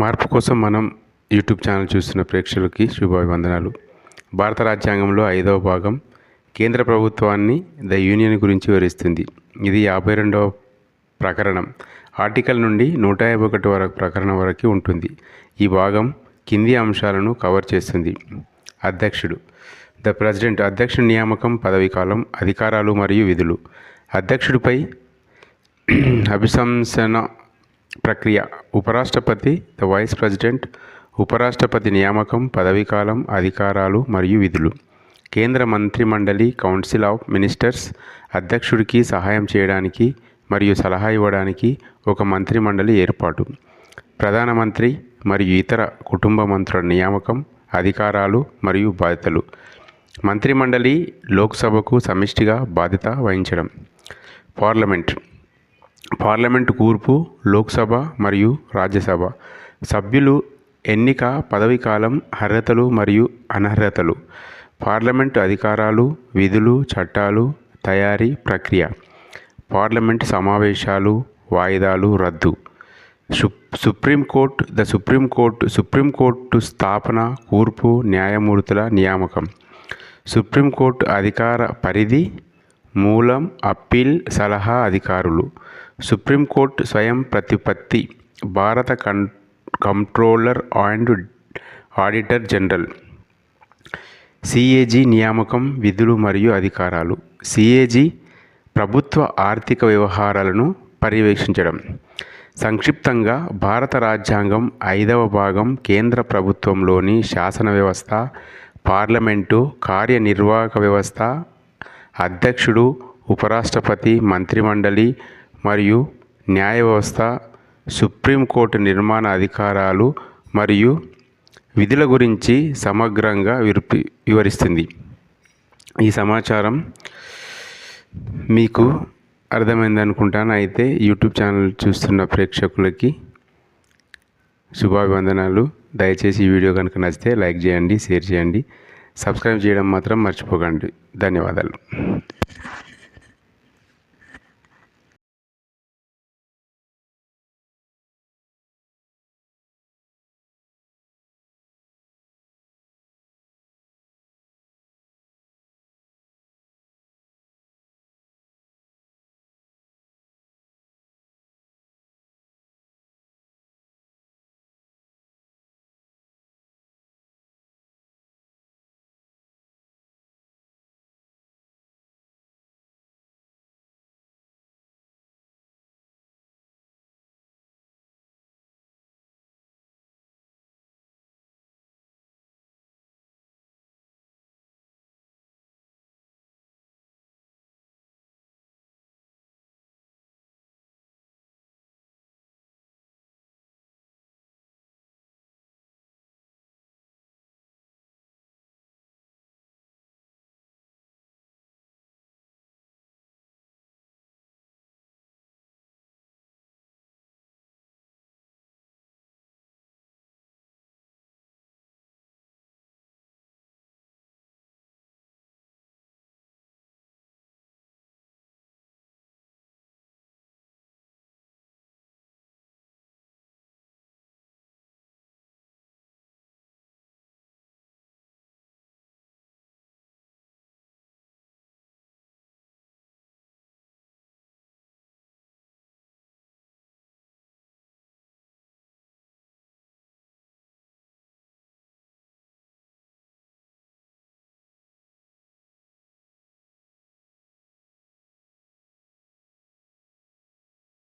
మార్పు కోసం మనం యూట్యూబ్ ఛానల్ చూస్తున్న ప్రేక్షకులకి శుభాభివందనాలు. భారత రాజ్యాంగంలో ఐదవ భాగం కేంద్ర ప్రభుత్వాన్ని ద యూనియన్ గురించి వివరిస్తుంది. ఇది యాభై రెండవ ప్రకరణం. ఆర్టికల్ నుండి నూట యాభై ఒకటి వరకు ప్రకరణం వరకు ఉంటుంది. ఈ భాగం కింది అంశాలను కవర్ చేస్తుంది. అధ్యక్షుడు. ద ప్రెసిడెంట్ అధ్యక్షుడి నియామకం పదవీ కాలం అధికారాలు మరియు విధులు. అధ్యక్షుడిపై అభిశంసన ప్రక్రియ. ఉపరాష్ట్రపతి ద వైస్ ప్రెసిడెంట్ ఉపరాష్ట్రపతి నియామకం పదవీకాలం అధికారాలు మరియు విధులు. కేంద్ర మంత్రిమండలి కౌన్సిల్ ఆఫ్ మినిస్టర్స్ అధ్యక్షుడికి సహాయం చేయడానికి మరియు సలహా ఇవ్వడానికి ఒక మంత్రిమండలి ఏర్పాటు. ప్రధానమంత్రి మరియు ఇతర కుటుంబ మంత్రుల నియామకం అధికారాలు మరియు బాధ్యతలు. మంత్రిమండలి లోక్సభకు సమిష్టిగా బాధ్యత వహించడం. పార్లమెంట్. పార్లమెంటు కూర్పు లోక్సభ మరియు రాజ్యసభ. సభ్యులు ఎన్నిక పదవీకాలం అర్హతలు మరియు అనర్హతలు. పార్లమెంటు అధికారాలు విధులు చట్టాలు తయారీ ప్రక్రియ. పార్లమెంట్ సమావేశాలు వాయిదాలు రద్దు. సుప్రీంకోర్టు ద సుప్రీంకోర్టు సుప్రీంకోర్టు స్థాపన కూర్పు న్యాయమూర్తుల నియామకం. సుప్రీంకోర్టు అధికార పరిధి మూలం అప్పీల్ సలహా అధికారులు. సుప్రీంకోర్టు స్వయం ప్రతిపత్తి భారత comp controller and auditor general. CAG నియామకం విధులు మరియు అధికారాలు. సిఏజీ ప్రభుత్వ ఆర్థిక వ్యవహారాలను పర్యవేక్షించడం. సంక్షిప్తంగా భారత రాజ్యాంగం ఐదవ భాగం కేంద్ర ప్రభుత్వంలోని శాసన వ్యవస్థ పార్లమెంటు కార్యనిర్వాహక వ్యవస్థ అధ్యక్షుడు ఉపరాష్ట్రపతి మంత్రిమండలి మరియు న్యాయ వ్యవస్థ సుప్రీంకోర్టు నిర్మాణ అధికారాలు మరియు విధుల గురించి సమగ్రంగా విరిపి వివరిస్తుంది. ఈ సమాచారం మీకు అర్థమైంది అనుకుంటాను అయితే యూట్యూబ్ ఛానల్ చూస్తున్న ప్రేక్షకులకి శుభాభివందనాలు. దయచేసి ఈ వీడియో కనుక నచ్చితే లైక్ చేయండి షేర్ చేయండి. సబ్స్క్రైబ్ చేయడం మాత్రం మర్చిపోకండి. ధన్యవాదాలు.